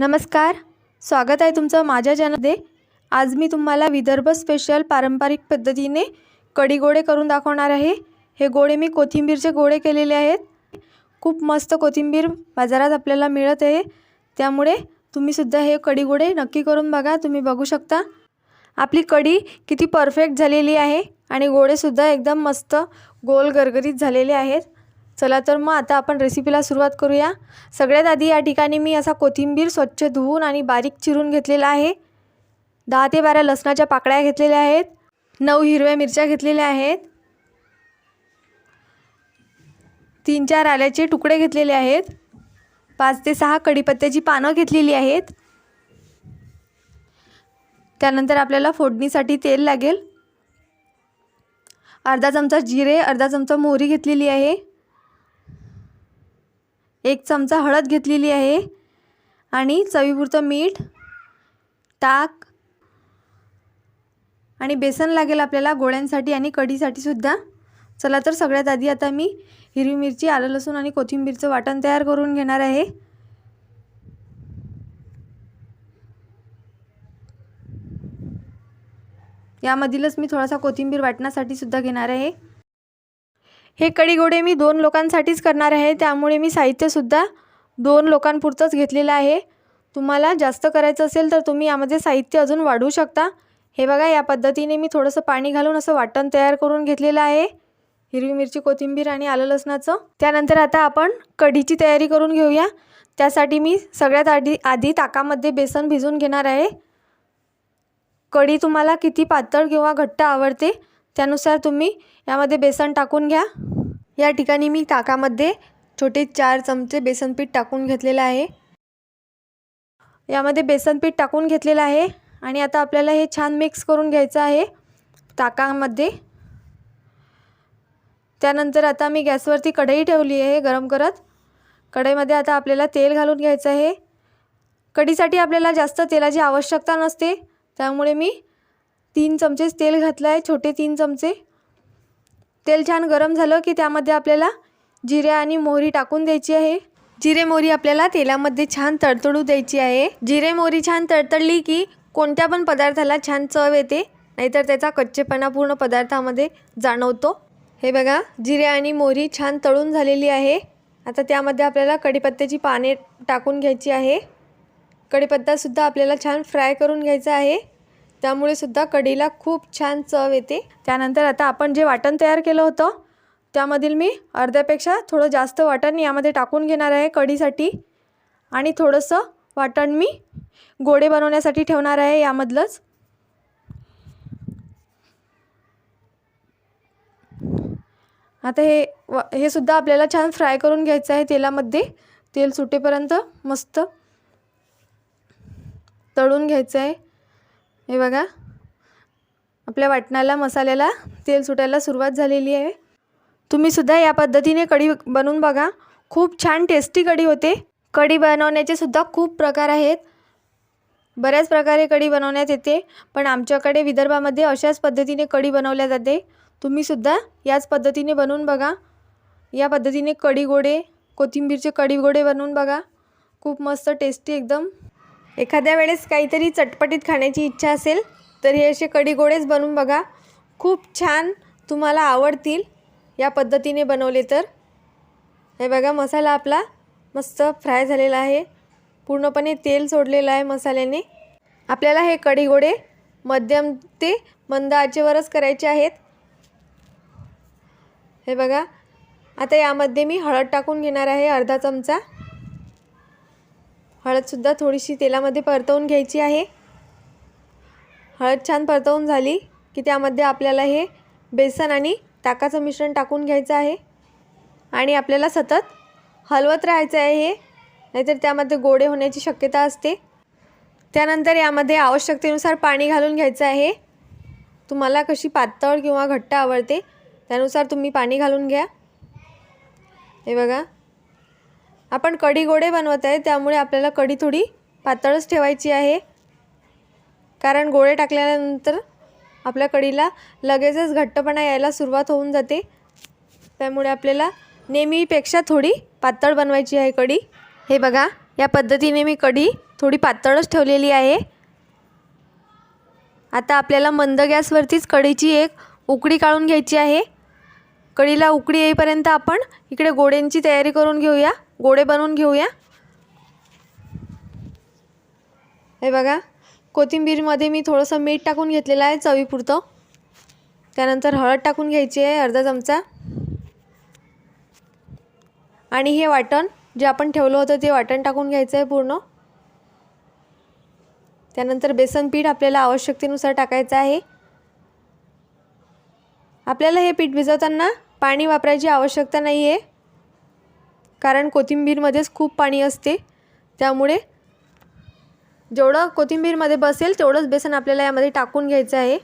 नमस्कार. स्वागत आहे तुमचं माझ्या चॅनलमध्ये. आज मी तुम्हाला विदर्भ स्पेशल पारंपरिक पद्धतीने कडी गोळे करून दाखवणार आहे. हे गोडे मी कोथिंबीरचे गोडे केलेले आहेत. खूप मस्त कोथिंबीर बाजारात आपल्याला मिळत आहे. त्यामुळे तुम्हीसुद्धा हे कडी गोळे नक्की करून बघा. तुम्ही बघू शकता. आपली कढी किती परफेक्ट झालेली आहे आणि गोडेसुद्धा एकदम मस्त गोल गरगरीत झालेले आहेत. चला तर मग आता आपण रेसिपीला सुरुवात करूया. सगळ्यात आधी या ठिकाणी मी असा कोथिंबीर स्वच्छ धुवून आणि बारीक चिरून घेतलेला आहे. दहा ते बारा लसणाच्या पाकळ्या घेतलेल्या आहेत. नऊ हिरव्या मिरच्या घेतलेल्या आहेत. तीन चार आल्याचे तुकडे घेतलेले आहेत. पाच ते सहा कढीपत्त्याची पानं घेतलेली आहेत. त्यानंतर आपल्याला फोडणीसाठी तेल लागेल. अर्धा चमचा जिरे अर्धा चमचा मोहरी घेतलेली आहे. एक चमचा हळद घेतलेली आहे आणि चवीपुरतं मीठ ताक आणि बेसन लागेल आपल्याला गोळ्यांसाठी आणि कढीसाठी सुद्धा. चला तर सगळ्यात आधी आता मी हिरवी मिरची आलं लसूण आणि कोथिंबीरचं वाटण तयार करून घेणार आहे. यामधीलच मी थोडासा कोथिंबीर वाटण्यासाठी सुद्धा घेणार आहे. हे कढीगोडे मी दोन लोकांसाठीच करणार आहे. त्यामुळे मी साहित्यसुद्धा दोन लोकांपुरतंच घेतलेलं आहे. तुम्हाला जास्त करायचं असेल तर तुम्ही यामध्ये साहित्य अजून वाढवू शकता. हे बघा या पद्धतीने मी थोडंसं पाणी घालून असं वाटण तयार करून घेतलेलं आहे. हिरवी मिरची कोथिंबीर आणि आलं लसणाचं. त्यानंतर आता आपण कढीची तयारी करून घेऊया. त्यासाठी मी सगळ्यात आधी आधी ताकामध्ये बेसन भिजून घेणार आहे. कढी तुम्हाला किती पातळ किंवा घट्ट आवडते त्यानुसार तुम्ही यामध्ये बेसन टाकून घ्या. या ठिकाणी मी ताकामध्ये छोटे चार चमचे बेसन पीठ टाकून घेतलेलं आहे. यामध्ये बेसन पीठ टाकून घेतलेलं आहे आणि आता आपल्याला हे छान मिक्स करून घ्यायचं आहे ताकामध्ये. त्यानंतर आता मी गॅसवरती कढई ठेवली आहे गरम करत. कढईमध्ये आता आपल्याला तेल घालून घ्यायचं आहे. कढीसाठी आपल्याला जास्त तेलाची आवश्यकता नसते. त्यामुळे मी तीन चमचेच तेल घातलं आहे छोटे तीन चमचे. तेल छान गरम झालं की त्यामध्ये आपल्याला जिरे आणि मोहरी टाकून द्यायची आहे. जिरे मोहरी आपल्याला तेलामध्ये छान तडतडू द्यायची आहे. जिरे मोहरी छान तडतडली की कोणत्या पण पदार्थाला छान चव येते नाहीतर त्याचा कच्चेपणा पूर्ण पदार्थामध्ये जाणवतो. हे बघा जिरे आणि मोहरी छान तळून झालेली आहे. आता त्यामध्ये आपल्याला कढीपत्त्याची पाने टाकून घ्यायची आहे. कढीपत्तासुद्धा आपल्याला छान फ्राय करून घ्यायचा आहे. त्यामुळे सुद्धा कढीला खूप छान चव येते. त्यानंतर आता आपण जे वाटण तयार केलं होतं त्यामधील मी अर्ध्यापेक्षा थोडं जास्त वाटण यामध्ये टाकून घेणार आहे कढीसाठी. आणि थोडंसं वाटण मी गोडे बनवण्यासाठी ठेवणार आहे यामधलंच. आता हे व हे सुद्धा आपल्याला छान फ्राय करून घ्यायचं आहे तेलामध्ये. तेल सुटेपर्यंत मस्त तळून घ्यायचं आहे. हे बघा. आपल्या वाटणाला मसाल्याला तेल सुटायला सुरुवात झालेली आहे. तुम्हीसुद्धा या पद्धतीने कढी बनवून बघा. खूप छान टेस्टी कढी होते. कढी बनवण्याचे सुद्धा खूप प्रकार आहेत. बऱ्याच प्रकारे कढी बनवण्यात येते पण आमच्याकडे विदर्भामध्ये अशाच पद्धतीने कढी बनवल्या जाते. तुम्हीसुद्धा याच पद्धतीने बनवून बघा. या पद्धतीने कढी गोडे कोथिंबीरचे कढी गोडे बनवून बघा. खूप मस्त टेस्टी एकदम. एखाद्या वेळेस काहीतरी चटपटीत खाण्याची इच्छा असेल तर हे असे कडीगोडेच बनवून बघा. खूप छान तुम्हाला आवडतील या पद्धतीने बनवले तर. हे बघा मसाला आपला मस्त फ्राय झालेला आहे. पूर्णपणे तेल सोडलेलं आहे मसाल्याने. आपल्याला हे कढी गोडे मध्यम ते मंद आचेवरच करायचे आहेत. हे बघा आता यामध्ये मी हळद टाकून घेणार आहे अर्धा चमचा. हळदसुद्धा थोडीशी तेलामध्ये परतवून घ्यायची आहे. हळद छान परतवून झाली की त्यामध्ये आपल्याला हे बेसन आणि ताकाचं मिश्रण टाकून घ्यायचं आहे. आणि आपल्याला सतत हलवत राहायचं आहे हे नाहीतर त्यामध्ये गोडे होण्याची शक्यता असते. त्यानंतर यामध्ये आवश्यकतेनुसार पाणी घालून घ्यायचं आहे. तुम्हाला कशी पातळ किंवा घट्ट आवडते त्यानुसार तुम्ही पाणी घालून घ्या. हे बघा. आपण कढी गोडे बनवत आहे त्यामुळे आपल्याला कढी थोडी पातळच ठेवायची आहे. कारण गोळे टाकल्यानंतर आपल्या कढीला लगेचच घट्टपणा यायला सुरुवात होऊन जाते. त्यामुळे आपल्याला नेहमीपेक्षा थोडी पातळ बनवायची आहे कढी. हे बघा या पद्धतीने मी कढी थोडी पातळच ठेवलेली आहे. आता आपल्याला मंद गॅसवरतीच कढीची एक उकडी काढून घ्यायची आहे. कढीला उकडी येईपर्यंत आपण इकडे गोड्यांची तयारी करून घेऊया. गोडे बनवून घेऊया. हे बघा कोथिंबीरमध्ये मी थोडंसं मीठ टाकून घेतलेलं आहे चवीपुरतं. त्यानंतर हळद टाकून घ्यायची आहे अर्धा चमचा. आणि हे वाटण जे आपण ठेवलं होतं ते वाटण टाकून घ्यायचं आहे पूर्ण. त्यानंतर बेसन पीठ आपल्याला आवश्यकतेनुसार टाकायचं आहे. आपल्याला हे पीठ भिजवताना पाणी वापरायची आवश्यकता नाही आहे कारण कोथिंबीरमध्येच खूप पाणी असते. त्यामुळे जेवढं कोथिंबीरमध्ये बसेल तेवढंच बेसन आपल्याला यामध्ये टाकून घ्यायचं आहे.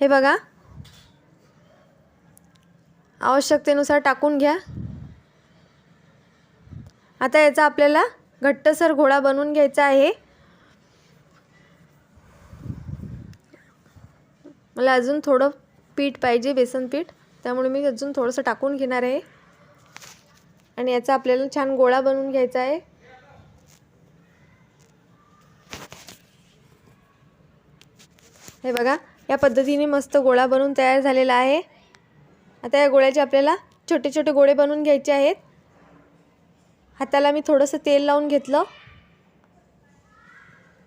हे बघा. आवश्यकतेनुसार टाकून घ्या. आता याचा आपल्याला घट्टसर घोळा बनवून घ्यायचा आहे. मला अजून थोडं पीठ पाहिजे बेसन पीठ. त्यामुळे मी अजून थोडंसं टाकून घेणार आहे. आणि याचा आपल्याला छान गोळा बनवून घ्यायचा आहे. हे बघा या पद्धतीने मस्त गोळा बनवून तयार झालेला आहे. आता या गोळ्याचे आपल्याला छोटे छोटे गोळे बनवून घ्यायचे आहेत. हाताला मी थोडंसं तेल लावून घेतलं.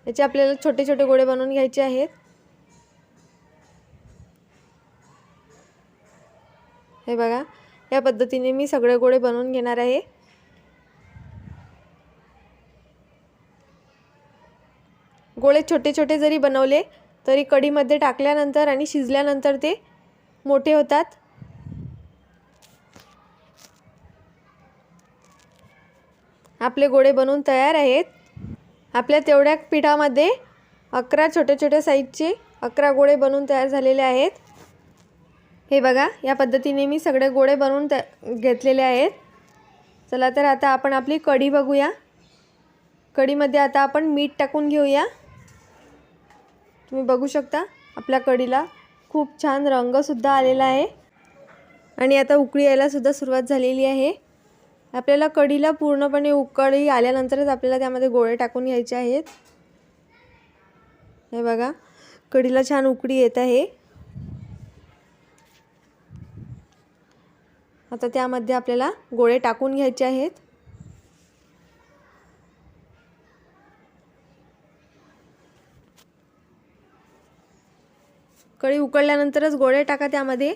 याचे आपल्याला छोटे छोटे गोळे बनवून घ्यायचे आहेत. हे बघा या पद्धतीने मी सगळे गोळे बनवून घेणार आहे. गोळे छोटे छोटे जरी बनवले तरी कढीमध्ये टाकल्यानंतर आणि शिजल्यानंतर ते मोठे होतात. आपले गोळे बनवून तयार आहेत. आपल्या तेवढ्या पिठामध्ये अकरा छोट्या छोट्या साईजचे अकरा गोळे बनवून तयार झालेले आहेत. हे बघा या पद्धतीने मी सगळे गोळे बनवून त्या घेतलेले आहेत. चला तर आता आपण आपली कढी बघूया. कढीमध्ये आता आपण मीठ टाकून घेऊया. तुम्ही बघू शकता आपल्या कढीला खूप छान रंगसुद्धा आलेला आहे. आणि आता उकळी यायलासुद्धा सुरुवात झालेली आहे. आपल्याला कढीला पूर्णपणे उकळी आल्यानंतरच आपल्याला त्यामध्ये गोळे टाकून घ्यायचे आहेत. हे बघा कढीला छान उकळी येत आहे. आता त्यामध्ये आपल्याला गोळे टाकून घ्यायचे आहेत. कढी उकळल्यानंतरच गोळे टाका त्यामध्ये.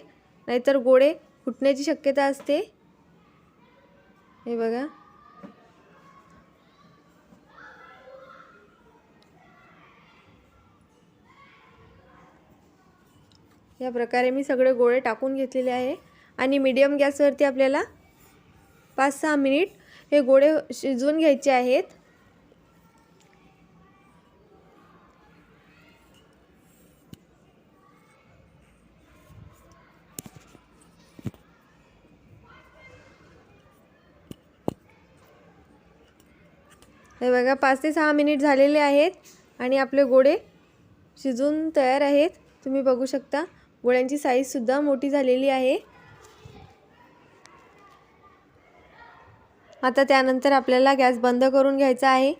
नाहीतर गोळे फुटण्याची शक्यता असते. हे बघा. या प्रकारे मी सगळे गोळे टाकून घेतलेले आहे. आणि मीडियम गॅसवरती आपल्याला पाच सहा मिनिट हे गोळे शिजवून घ्यायचे आहेत. हे बघा पाच ते सहा मिनिट झालेले आहेत आणि आपले गोळे शिजून तयार आहेत. तुम्ही बघू शकता गोळ्यांची साईजसुद्धा मोठी झालेली आहे. आता त्यानंतर आपल्याला गॅस बंद करून घ्यायचा आहे.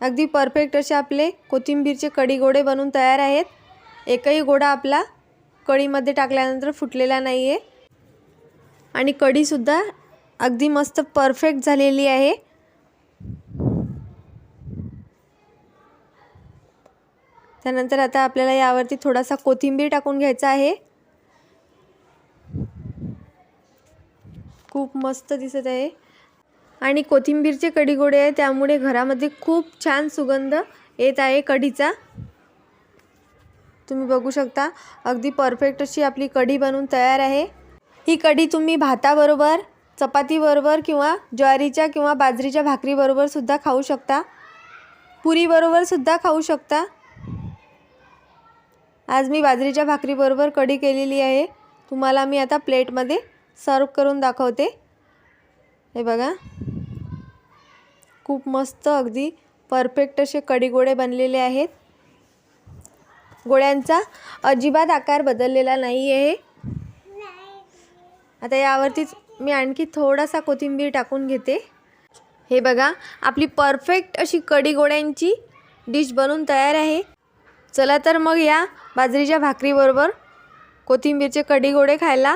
अगदी परफेक्ट असे आपले कोथिंबीरचे कडी गोडे बनवून तयार आहेत. एकही गोडा आपला कढीमध्ये टाकल्यानंतर फुटलेला नाही आहे आणि कढीसुद्धा अगदी मस्त परफेक्ट झालेली आहे. त्यानंतर आता आपल्याला यावरती थोडासा कोथिंबीर टाकून घ्यायचा आहे. खूप मस्त दिसत आहे. आणि कोथिंबीरचे कढी गोडे आहे त्यामुळे घरामध्ये खूप छान सुगंध येत आहे कढीचा. तुम्ही बघू शकता अगदी परफेक्ट अशी आपली कढी बनवून तयार आहे. ही कढी तुम्ही भाताबरोबर चपातीबरोबर किंवा ज्वारीच्या किंवा बाजरीच्या भाकरीबरोबर सुद्धा खाऊ शकता. पुरीबरोबर सुद्धा खाऊ शकता. आज मी बाजरीच्या भाकरीबरोबर कढी केलेली आहे. तुम्हाला मी आता प्लेटमध्ये सर्व करून दाखवते. हे बघा. खूप मस्त अगदी परफेक्ट असे कडीगोळे बनलेले आहेत. गोळ्यांचा अजिबात आकार बदललेला नाही आहे आता यावरतीच मी आणखी थोडासा कोथिंबीर टाकून घेते. हे बघा आपली परफेक्ट अशी कडी गोळ्यांची डिश बनून तयार आहे. चला तर मग या बाजरीच्या भाकरीबरोबर कोथिंबीरचे कडी गोडे खायला.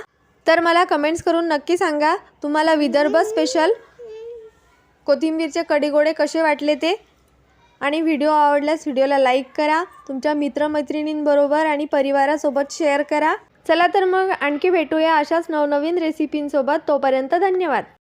तर मला कमेंट्स करून नक्की सांगा तुम्हाला विदर्भ स्पेशल कोथिंबीरचे कडीगोडे कसे वाटले ते? आणि व्हिडिओ आवडल्यास व्हिडिओला लाईक करा तुमच्या मित्रमैत्रिणींबरोबर आणि परिवारासोबत शेअर करा. चला तर मग आणखी भेटूया अशाच नवनवीन रेसिपींसोबत तोपर्यंत धन्यवाद.